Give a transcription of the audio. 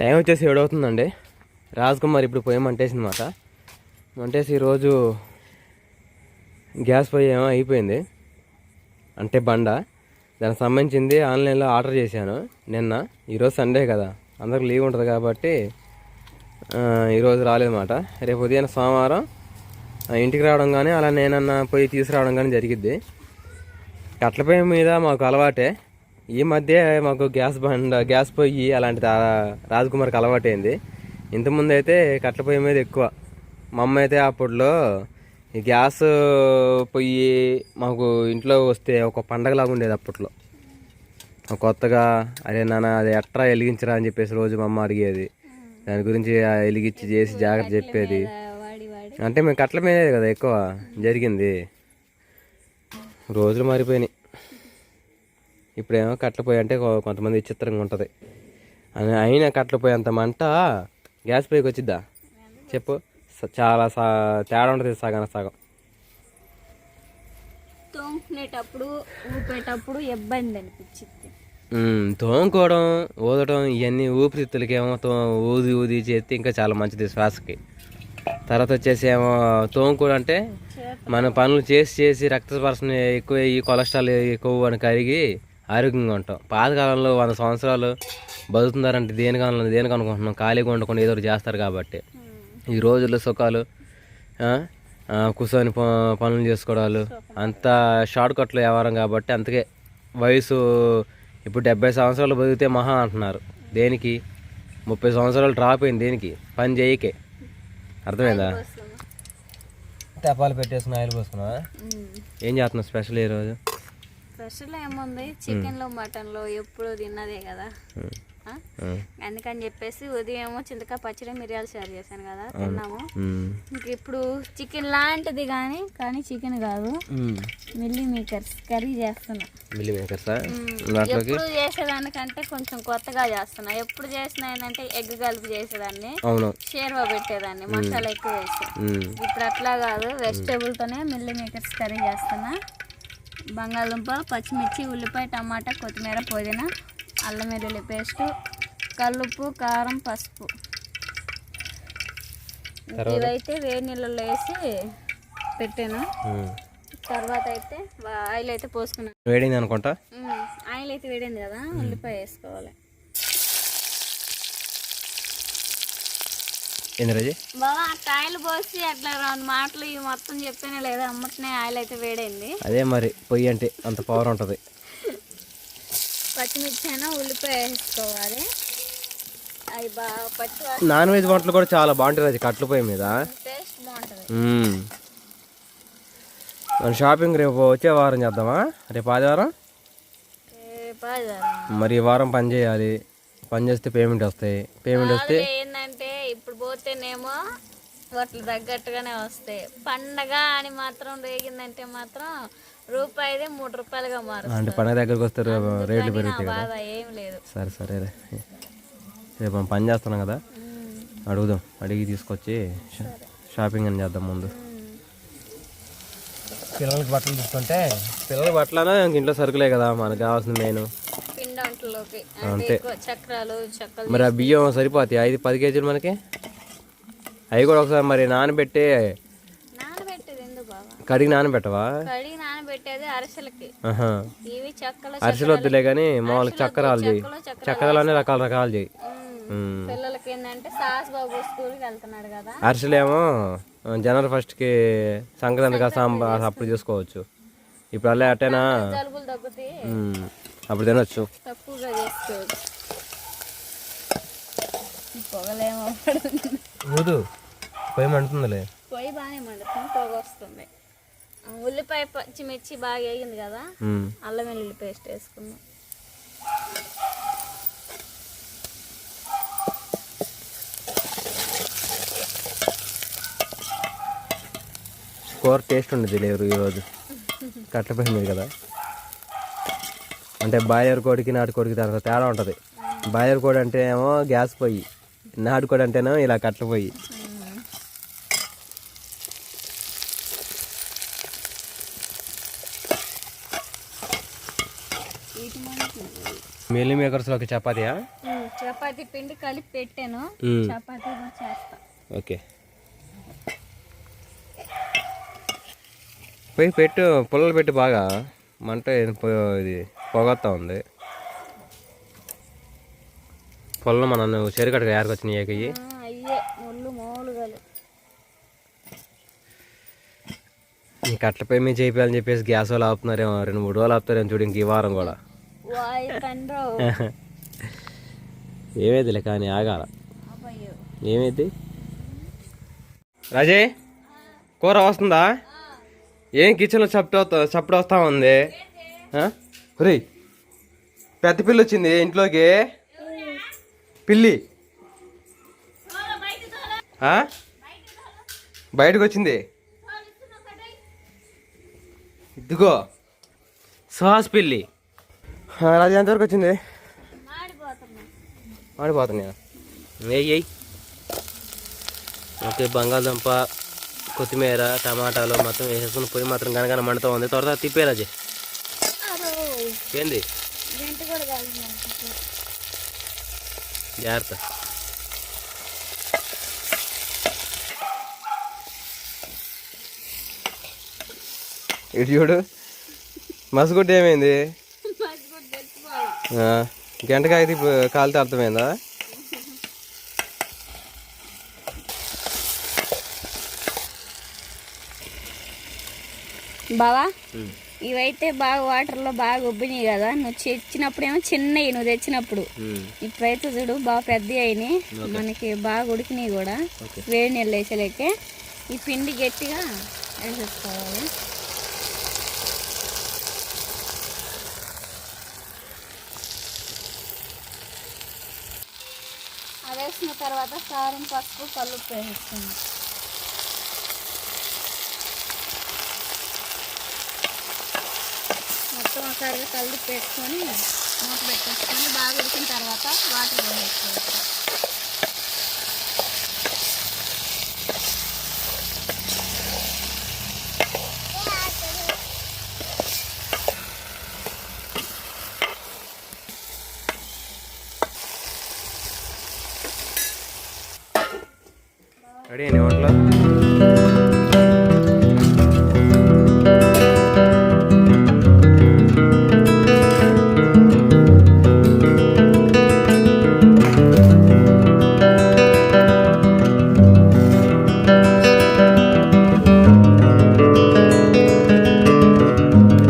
Time వచ్చేసి ఏడవుతుందండి. రాజ్ కుమార్ ఇప్పుడు పొయ్యి మంటేసింది మాట. మంటేసి ఈరోజు గ్యాస్ పొయ్యి ఏమో అయిపోయింది. అంటే బండ. దానికి సంబంధించింది ఆన్లైన్లో ఆర్డర్ చేశాను నిన్న. ఈరోజు సండే కదా. అందరికి లీవ్ ఉంటుంది కాబట్టి ఈరోజు రాలేదన్నమాట రేపు ఉదయం సోమవారం ఆ, ఇంటికి రావడం కానీ అలా నేనన్నా పోయి తీసుకురావడం కానీ జరిగిద్ది. కట్ల పొయ్యి మీద మాకు అలవాటే. ఈ మధ్య మాకు గ్యాస్ బండ గ్యాస్ పొయ్యి అలాంటి రాజకుమార్కి అలవాటైంది. ఇంతకుముందు అయితే కట్ల పొయ్యి మీద ఎక్కువ. మా అమ్మ అయితే అప్పట్లో ఈ గ్యాస్ పొయ్యి మాకు ఇంట్లో వస్తే ఒక పండగలాగా ఉండేది అప్పట్లో. కొత్తగా అరే నాన్న అది ఎట్రా వెలిగించరా? అని చెప్పేసి రోజు మా అమ్మ అడిగేది. దాని గురించి వెలిగించి చేసి జాగ్రత్త చెప్పేది. అంటే మేము కట్ల మీదే కదా ఎక్కువ జరిగింది. రోజులు మారిపోయినాయి. ఇప్పుడేమో కట్ల పొయ్యి అంటే కొంతమంది విచిత్రంగా ఉంటుంది. అని అయినా కట్ల పొయ్యి అంత మంట గ్యాస్ పొయ్యికి వచ్చిద్దా? చెప్పు. చాలా సా తేడా ఉంటుంది సగం సగం. తోముకునేటప్పుడు ఊపేటప్పుడు ఇబ్బంది అనిపించింది ఉమ్, తోముకోవడం ఊదడం ఇవన్నీ ఊపిరితిత్తులకి ఏమో తో ఊది ఊది చేస్తే ఇంకా చాలా మంచిది శ్వాసకి. తర్వాత వచ్చేసి ఏమో తోముకోవడం అంటే మన పనులు చేసి చేసి రక్త స్పర్శన ఎక్కువ ఈ కొలెస్ట్రాల్ ఎక్కువ అని కరిగి ఆరోగ్యంగా ఉంటాం. పాతకాలంలో వంద సంవత్సరాలు బతుకుతున్నారంటే దేనికి అను- దేనికి అనుకుంటున్నాం? ఖాళీగా ఉండకుండా ఏదో ఒకటి చేస్తారు కాబట్టి. ఈ రోజుల్లో సుఖాలు కూర్చొని ప- పనులు చేసుకోవడాలు అంతా షార్ట్ కట్లు వ్యవహారం కాబట్టి అందుకే వయసు ఇప్పుడు డెబ్బై సంవత్సరాలు బతికితే మహా అంటున్నారు. దేనికి? ముప్పై సంవత్సరాలు డ్రాప్ అయింది దేనికి? పని చేయకే. అర్థమైందా? తెపాలు పెట్టేసుకుని ఆయిల్ పోసుకున్నా ఏం చేస్తున్నావు స్పెషల్ ఈరోజు? స్పెషల్ ఏముంది? చికెన్లో మటన్లో ఎప్పుడు తిన్నదే కదా? అందుకని చెప్పేసి ఉదయం ఏమో చింతకాయ పచ్చడి మిరియాలు షేర్ చేశాను కదా తిన్నాము. ఇంక ఇప్పుడు చికెన్ లాంటిది కానీ కానీ చికెన్ కాదు. మిల్లీ మేకర్స్ కర్రీ చేస్తున్నా. మిల్లీ మేకర్సా? ఎప్పుడు చేసేదానికంటే కొంచెం కొత్తగా చేస్తున్నా. ఎప్పుడు చేసిన ఏంటంటే ఎగ్ కలిపి చేసేదాన్ని. షేర్వా పెట్టేదాన్ని. మసాలా ఎక్కువ వేసి. ఇప్పుడు అట్లా కాదు. వెజిటేబుల్తోనే మిల్లీ మేకర్స్ కర్రీ చేస్తున్నా. బంగాళదుంప పచ్చిమిర్చి ఉల్లిపాయ టమాటా కొత్తిమీర పుదీనా అల్లం వెల్లుల్లి పేస్ట్ కల్లుప్పు కారం పసుపు. ఇవైతే వేడి నీళ్ళలో వేసి పెట్టాను. తర్వాత అయితే ఆయిల్ అయితే పోసుకున్నాను. వేడింది అనుకుంటా? ఆయిల్ అయితే వేడింది కదా ఉల్లిపాయ వేసుకోవాలి. ఏంది రజీ బాబా పోసి అట్లా రెండు మాటలు ఇవి మొత్తం చెప్తేనే లేదా. అమ్మటనే ఆయిల్ అయితే వేడైంది. అదే మరి పొయ్యి అంటే అంత పవర్ ఉంటుంది. పచ్చిమిర్చి అయినా ఉల్లిపాయ వేసుకోవాలి. అవి బాగా పచ్చి నాన్ వెజ్ వంటలు కూడా చాలా బాగుంటుంది రజీ కట్ల పొయ్యి మీద. టేస్ట్ బాగుంటుంది. మన షాపింగ్ రేపు వచ్చే వారం చేద్దామా? రేపు ఆదివారం? మరి ఈ వారం పని చేయాలి. పని చేస్తే పేమెంట్ వస్తాయి. పేమెంట్ వస్తే పోతేనేమో వాటికి తగ్గట్టుగానే వస్తాయి. పండగ అని మాత్రం రేగిందంటే మాత్రం రూపాయిదే మూడు రూపాయలుగా మారుతుంది అంటే పండగ దగ్గరకు వస్తే రే- రేట్లు పెరుగుతాయి కదా. బాధ ఏం లేదు. సరే సరే రేపు మనం పని చేస్తున్నాం కదా. అడుగుదాం. అడిగి తీసుకొచ్చి షాపింగ్ అని చేద్దాం ముందు. పిల్లలకి బట్టలు తీసుకుంటే? పిల్లల బట్టలనా ఇంక ఇంట్లో సరుకులే కదా మనకు కావాల్సిన మెయిన్. పిండి వంటలోకి. అంటే ఎక్కువ చక్రాలు చక్కలు మరి ఆ బియ్యం సరిపోతాయి? ఐదు పది కేజీలు మనకి? అవి కూడా ఒకసారి మరి నానబెట్టి కడిగి నానబెట్టవా? కడిగి నానబెట్టేది అరిసెలకి. ఆహా. ఇవి చెక్కలు అరిసెలు వద్దులే కానీ మామూలుగా చక్రాలు చేయి చెక్కలు చక్రాలు చక్రాలు అన్ని రకాల రకాలు చేయి ఉమ్. ఉమ్. పిల్లలకి ఏంటంటే సాస్ బాబు స్కూల్కి వెళ్తున్నాడు కదా. అరిసెలేమో జనవరి ఫస్ట్కి సంక్రాంతికి సాంబా అప్పుడు చేసుకోవచ్చు. ఇప్పుడు అలా అట్టేనా? అప్పుడు తినొచ్చు. తక్కువగా చేసుకోవచ్చు. పొగలేమో ఊదు పొయ్యి పొయ్యి బాగానే మండుతుంది పొగ వస్తుంది ఉల్లిపాయ పచ్చిమిర్చి బాగా వేగింది కదా. అల్లం వెల్లుల్లి పేస్ట్ వేసుకుందాం. కూర టేస్ట్ ఉండదు లేరు ఈరోజు. మీద కదా. అంటే బాయిలర్ కోడికి నాటు కోడికి దాంట్లో తేడా ఉంటుంది. బాయిలర్ కోడి అంటే ఏమో గ్యాస్ పొయ్యి. నాటు కోడి అంటేనేమో ఇలా మండుతుంది మిల్లీ మేకర్స్లోకి చపాతీయా? చపాతీ పిండి కలిపి పెట్టాను. చపాతీ చేస్తా. ఓకే. పోయి పెట్టు పుల్లలు పెట్టి బాగా. మంట ఇది పొగొత్తా ఉంది. పొలం మన ఏరుకొచ్చినాయి ఏకయ్యి ఆ, అయ్యే కట్టలపై మీ చేయాలని చెప్పేసి గ్యాస్ వాళ్ళు ఆపుతున్నారేమో రెండు మూడు రోజులు ఆపుతారేమో చూడు ఇంక ఈ వారం కూడా. ఏమైందిలే కానీ ఆగాల. ఏమైంది? రాజే కూర వస్తుందా? ఏం కిచెన్లో చప్పుడు చప్పుడు వస్తా ఉంది? రే పెద్ద పిల్లి వచ్చింది ఇంట్లోకి. పిల్లి? బయటకు వచ్చింది. ఇదిగో. సాస్ పిల్లి. రాజు ఎంతవరకు వచ్చింది? మాడిపోతున్నా. ఆడిపోతున్నాయా వేయి ఓకే బంగాళదుంప కొత్తిమీర టమాటాలు మొత్తం వేసేసుకుని పొయ్యి మాత్రం కనకన మండుతూ ఉంది. త్వరగా తిప్పేరాజే అదో ఏంది? గంట కూడా కాదు జాగ్రత్త. ఇటు చూడు. మసగుడ్డ ఏమైంది? ఆ, గంటకాయ తిప్పు కాలితే అర్థమైందా? బావా? ఇవైతే బాగా వాటర్లో బాగా ఉబ్బినాయి కదా. నువ్వు తెచ్చినప్పుడేమో చిన్నవి నువ్వు తెచ్చినప్పుడు. ఇప్పుడైతే చూడు బాగా పెద్ద అయినాయి. మనకి బాగా ఉడికినాయి కూడా. వేడి నీళ్ళు వేసేలేకే ఈ పిండి గట్టిగా వేసేసుకోవాలి అది వేసిన తర్వాత కారం పసుపు కల్లుప్పు వేసేస్తుంది మొత్తం ఒకసారిగా కలిపి పెట్టుకొని మూత పెట్టేసుకొని బాగా ఉడికిన తర్వాత వాటర్ వేసుకోవచ్చు రెడీ అండి వంటలో